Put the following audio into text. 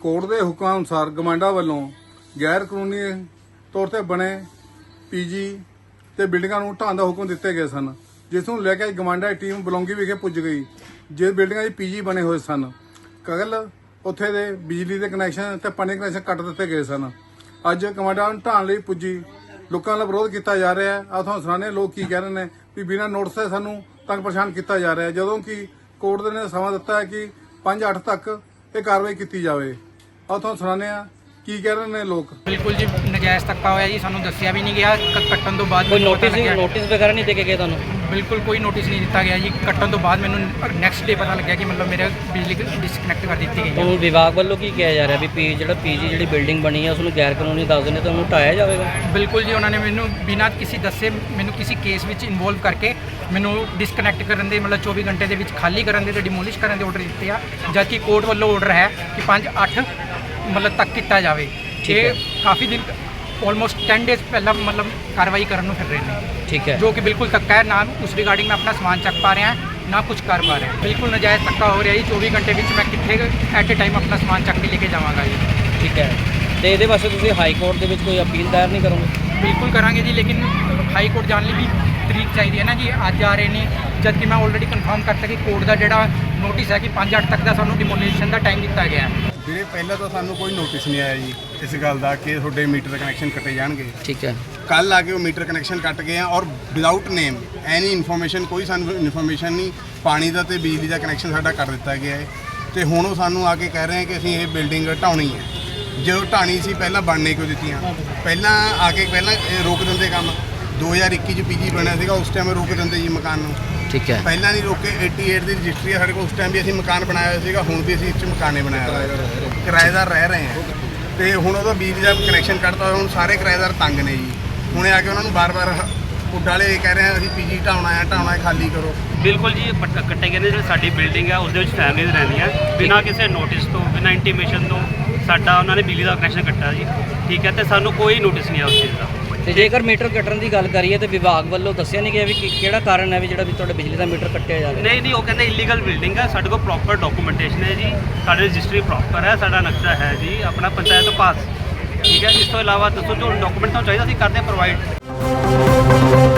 Court ਦੇ ਹੁਕਮਾਂ ਅਨੁਸਾਰ ਗਮਾਂਡਾ ਵੱਲੋਂ ਗੈਰ ਕਾਨੂੰਨੀ ਤੌਰ ਤੇ ਬਣੇ ਪੀਜੀ ਤੇ ਬਿਲਡਿੰਗਾਂ ਨੂੰ ਢਾਉਣ ਦਾ ਹੁਕਮ ਦਿੱਤੇ ਗਏ ਸਨ, ਜਿਸ ਨੂੰ ਲੈ ਕੇ ਗਮਾਂਡਾ ਦੀ ਟੀਮ ਬਲੌਂਗੀ ਵਿਖੇ ਪੁੱਜ ਗਈ ਜੇ ਬਿਲਡਿੰਗਾਂ 'ਚ ਪੀਜੀ ਬਣੇ ਹੋਏ ਸਨ। ਕਗਲ ਉੱਥੇ ਦੇ ਬਿਜਲੀ ਦੇ ਕਨੈਕਸ਼ਨ ਤੇ ਪਾਣੀ ਦੇ ਕਨੈਕਸ਼ਨ ਕੱਟ ਦਿੱਤੇ ਗਏ ਸਨ। ਅੱਜ ਗਮਾਂਡਾ ਨੂੰ ਢਾਉਣ ਲਈ ਪੁੱਜੀ। ਲੋਕਾਂ ਦਾ ਵਿਰੋਧ ਕੀਤਾ ਜਾ ਰਿਹਾ ਹੈ। ਆ ਤੁਹਾਨੂੰ ਸੁਣਾਣੇ ਲੋਕ ਕੀ ਕਹਿ ਰਹੇ ਨੇ ਵੀ ਬਿਨਾਂ ਨੋਟਿਸ ਦੇ ਸਾਨੂੰ ਤੰਗ ਪਰੇਸ਼ਾਨ ਕੀਤਾ ਜਾ ਰਿਹਾ ਜਦੋਂ ਕਿ ਕੋਰਟ ਨੇ ਸਮਾਂ ਦਿੱਤਾ ਹੈ ਕਿ 5-8 ਤੱਕ ਇਹ ਕਾਰਵਾਈ ਕੀਤੀ ਜਾਵੇ। ਆ ਤੁਹਾਨੂੰ ਸੁਣਾਣੇ ਆ। ਕੀ ਕਹਿ ਰਹੇ ਨੇ ਲੋਕ? ਬਿਲਕੁਲ ਜੀ ਨਜਾਇਜ਼ ਧੱਕਾ ਹੋਇਆ ਜੀ ਸਾਨੂੰ ਦੱਸਿਆ ਵੀ ਨਹੀਂ ਗਿਆ। ਕ- ਕੱਟਣ ਤੋਂ ਬਾਅਦ ਕੋਈ ਮੈਨੂੰ ਪਤਾ ਨੋਟਿਸ ਲੱਗਿਆ। ਨੋਟਿਸ ਵਗੈਰਾ ਨਹੀਂ ਦੇ ਕੇ ਗਏ ਤੁਹਾਨੂੰ? ਬਿਲਕੁਲ ਕੋਈ ਨੋਟਿਸ ਨਹੀਂ ਦਿੱਤਾ ਗਿਆ ਜੀ। ਕੱਟਣ ਤੋਂ ਬਾਅਦ ਮੈਨੂੰ ਨੈਕਸਟ ਡੇ ਪਤਾ ਲੱਗਿਆ ਕਿ ਮਤਲਬ ਮੇਰੇ ਬਿਜਲੀ ਡਿਸਕਨੈਕਟ ਕਰ ਦਿੱਤੀ ਗਈ ਹੈ। ਹੁਣ ਵਿਭਾਗ ਵੱਲੋਂ ਕੀ ਕਿਹਾ ਜਾ ਰਿਹਾ ਵੀ ਪੀ ਜਿਹੜਾ ਪੀਜੀ ਜਿਹੜੀ ਬਿਲਡਿੰਗ ਬਣੀ ਹੈ ਉਸ ਨੂੰ ਗੈਰ ਕਾਨੂੰਨੀ ਦੱਸ ਦਿੰਦੇ ਤਾਂ ਉਹਨੂੰ ਢਾਇਆ ਜਾਵੇਗਾ? ਬਿਲਕੁਲ ਜੀ ਉਹਨਾਂ ਨੇ ਮੈਨੂੰ ਬਿਨਾਂ ਕਿਸੇ ਦੱਸੇ ਮੈਨੂੰ ਕਿਸੇ ਕੇਸ ਵਿੱਚ ਇਨਵੋਲਵ ਕਰਕੇ ਮੈਨੂੰ ਡਿਸਕਨੈਕਟ ਕਰਨ ਦੇ ਮਤਲਬ 24 ਘੰਟੇ ਦੇ ਵਿੱਚ ਖਾਲੀ ਕਰਨ ਦੇ ਤੇ ਡਿਮੋਲਿਸ਼ ਕਰਨ ਦੇ ਆਰਡਰ ਦਿੱਤੇ ਆ। ਜਦਕਿ ਕੋਰਟ ਵੱਲੋਂ ਆਰਡਰ ਹੈ ਕਿ 5 8 ਮਤਲਬ ਤੱਕ ਕੀਤਾ ਜਾਵੇ। ਇਹ ਕਾਫੀ ਦਿਨ ਆਲਮੋਸਟ 10 ਡੇਜ਼ ਪਹਿਲਾਂ ਮਤਲਬ ਕਾਰਵਾਈ ਕਰਨ ਨੂੰ ਫਿਰ ਰਹੇ ਨੇ। ਠੀਕ ਹੈ। ਜੋ ਕਿ ਬਿਲਕੁਲ ਧੱਕਾ ਹੈ ਨਾ ਉਸ ਰਿਗਾਰਡਿੰਗ ਮੈਂ ਆਪਣਾ ਸਮਾਨ ਚੱਕ ਪਾ ਰਿਹਾ ਨਾ ਕੁਝ ਕਰ ਪਾ ਰਿਹਾ। ਬਿਲਕੁਲ ਨਜਾਇਜ਼ ਧੱਕਾ ਹੋ ਰਿਹਾ ਜੀ 24 ਘੰਟੇ ਵਿੱਚ ਮੈਂ ਕਿੱਥੇ ਐਟ ਅ ਟਾਈਮ ਆਪਣਾ ਸਮਾਨ ਚੱਕ ਕੇ ਲੈ ਕੇ ਜਾਵਾਂਗਾ ਜੀ। ਠੀਕ ਹੈ। ਤੇ ਇਹਦੇ ਵਾਸਤੇ ਤੁਸੀਂ ਹਾਈ ਕੋਰਟ ਦੇ ਵਿੱਚ ਕੋਈ ਅਪੀਲ ਦਾਇਰ ਨਹੀਂ ਕਰੋਗੇ? ਬਿਲਕੁਲ ਕਰਾਂਗੇ ਜੀ ਲੇਕਿਨ ਹਾਈ ਕੋਰਟ ਜਾਣ ਲਈ ਵੀ ਤਰੀਕ ਚਾਹੀਦੀ ਹੈ ਨਾ ਜੀ। ਅੱਜ ਆ ਰਹੇ ਨੇ ਜਦ ਕਿ ਮੈਂ ਆਲਰੇਡੀ ਕਨਫਰਮ ਕਰਤਾ ਕਿ ਕੋਰਟ ਦਾ ਜਿਹੜਾ ਨੋਟਿਸ ਹੈ ਕਿ 5-8 ਤੱਕ ਦਾ ਸਾਨੂੰ ਡਿਮੋਲੀਸ਼ਨ ਦਾ ਟਾਈਮ ਦਿੱਤਾ ਗਿਆ ਹੈ। ਵੀਰੇ ਪਹਿਲਾਂ ਤਾਂ ਸਾਨੂੰ ਕੋਈ ਨੋਟਿਸ ਨਹੀਂ ਆਇਆ ਜੀ ਇਸ ਗੱਲ ਦਾ ਕਿ ਤੁਹਾਡੇ ਮੀਟਰ ਕਨੈਕਸ਼ਨ ਕੱਟੇ ਜਾਣਗੇ। ਠੀਕ ਹੈ। ਕੱਲ ਆ ਕੇ ਉਹ ਮੀਟਰ ਕਨੈਕਸ਼ਨ ਕੱਟ ਗਏ ਆ ਔਰ ਵਿਦਆਊਟ ਨੇਮ ਐਨੀ ਇਨਫੋਰਮੇਸ਼ਨ ਕੋਈ ਸਾਨੂੰ ਇਨਫੋਰਮੇਸ਼ਨ ਨਹੀਂ ਪਾਣੀ ਦਾ ਤੇ ਬਿਜਲੀ ਦਾ ਕਨੈਕਸ਼ਨ ਸਾਡਾ ਕੱਟ ਦਿੱਤਾ ਗਿਆ ਹੈ। ਤੇ ਹੁਣ ਉਹ ਸਾਨੂੰ ਆ ਕੇ ਕਹਿ ਰਹੇ ਆ ਕਿ ਅਸੀਂ ਇਹ ਬਿਲਡਿੰਗ ਢਾਉਣੀ ਹੈ। ਜਦੋਂ ਢਾਣੀ ਸੀ ਪਹਿਲਾਂ ਬਣਨੇ ਕਿਉਂ ਦਿੱਤੀਆਂ? ਪਹਿਲਾਂ ਆ ਕੇ ਪਹਿਲਾਂ ਇਹ ਰੋਕ ਦਿੰਦੇ ਕੰਮ। 2021 ਚ ਪੀਜੀ ਬਣਿਆ ਸੀਗਾ ਉਸ ਟਾਈਮ ਰੋਕ ਦਿੰਦੇ ਜੀ ਮਕਾਨ ਨੂੰ। ਠੀਕ ਹੈ। ਪਹਿਲਾਂ ਨਹੀਂ ਰੋਕੇ 88 ਦੀ ਰਜਿਸਟਰੀ ਹੈ ਸਾਡੇ ਕੋਲ ਉਸ ਟਾਈਮ ਵੀ ਅਸੀਂ ਮਕਾਨ ਬਣਾਇਆ ਹੋਇਆ ਸੀਗਾ ਹੁਣ ਵੀ ਅਸੀਂ ਇਸ 'ਚ ਮਕਾਨੇ ਬਣਾਇਆ ਹੋਇਆ ਕਿਰਾਏਦਾਰ ਰਹਿ ਰਹੇ ਹਾਂ ਤੇ ਹੁਣ ਉਹਦਾ ਬਿਜਲੀ ਦਾ ਕਨੈਕਸ਼ਨ ਕੱਟਦਾ ਹੋਇਆ ਹੁਣ ਸਾਰੇ ਕਿਰਾਏਦਾਰ ਤੰਗ ਨੇ ਜੀ। ਹੁਣ ਆ ਕੇ ਉਹਨਾਂ ਨੂੰ ਬਾਰ-ਬਾਰ ਪੁੱਡ ਵਾਲੇ ਕਹਿ ਰਹੇ ਆ ਅਸੀਂ ਪੀਜੀ ਢਾਉਣਾ ਹੈ ਢਾਉਣਾ ਖਾਲੀ ਕਰੋ। ਬਿਲਕੁਲ ਜੀ ਕੱਟੇ ਗਏ ਨੇ ਜਿਹੜੀ ਸਾਡੀ ਬਿਲਡਿੰਗ ਹੈ ਉਸ ਦੇ ਵਿੱਚ ਫੈਮਿਲੀਜ਼ ਰਹਿੰਦੀਆਂ। ਬਿਨਾਂ ਕਿਸੇ ਨੋਟਿਸ ਤੋਂ ਬਿਨਾਂ ਇੰਟੀਮੇਸ਼ਨ ਤੋਂ। ਸਾਡਾ ਉਹਨਾਂ ਨੇ ਬਿਜਲੀ ਦਾ ਕਨੈਕਸ਼ਨ ਕੱਟਿਆ ਜੀ ਠੀਕ ਹੈ ਤੇ ਸਾਨੂੰ ਕੋਈ ਨੋਟਿਸ ਨਹੀਂ ਆ ਉਸ ਚੀਜ਼ ਦਾ। ਤੇ ਜੇਕਰ ਮੀਟਰ ਕੱਟਣ ਦੀ ਗੱਲ ਕਰੀਏ ਤੇ ਵਿਭਾਗ ਵੱਲੋਂ ਦੱਸਿਆ ਨਹੀਂ ਗਿਆ ਵੀ ਕਿ- ਕਿਹੜਾ ਕਾਰਨ ਹੈ ਵੀ ਜਿਹੜਾ ਵੀ ਤੁਹਾਡੇ ਬਿਜਲੀ ਦਾ ਮੀਟਰ ਕੱਟਿਆ ਜਾ ਰਿਹਾ? ਨਹੀਂ ਨਹੀਂ ਉਹ ਕਹਿੰਦੇ ਇਲੀਗਲ ਬਿਲਡਿੰਗ ਹੈ ਸਾਡੇ ਕੋਲ ਪ੍ਰੋਪਰ ਡਾਕੂਮੈਂਟੇਸ਼ਨ ਹੈ ਜੀ ਸਾਡੀ ਰਜਿਸਟਰੀ ਪ੍ਰੋਪਰ ਹੈ ਸਾਡਾ ਨਕਸ਼ਾ ਹੈ ਜੀ ਆਪਣਾ ਪੰਚਾਇਤ ਪਾਸ ਠੀਕ ਹੈ ਇਸ ਤੋਂ ਇਲਾਵਾ ਦੱਸੋ ਜੋ ਡਾਕੂਮੈਂਟ ਤੁਹਾਨੂੰ ਚਾਹੀਦਾ ਅਸੀਂ ਕਰਦੇ ਪ੍ਰੋਵਾਈਡ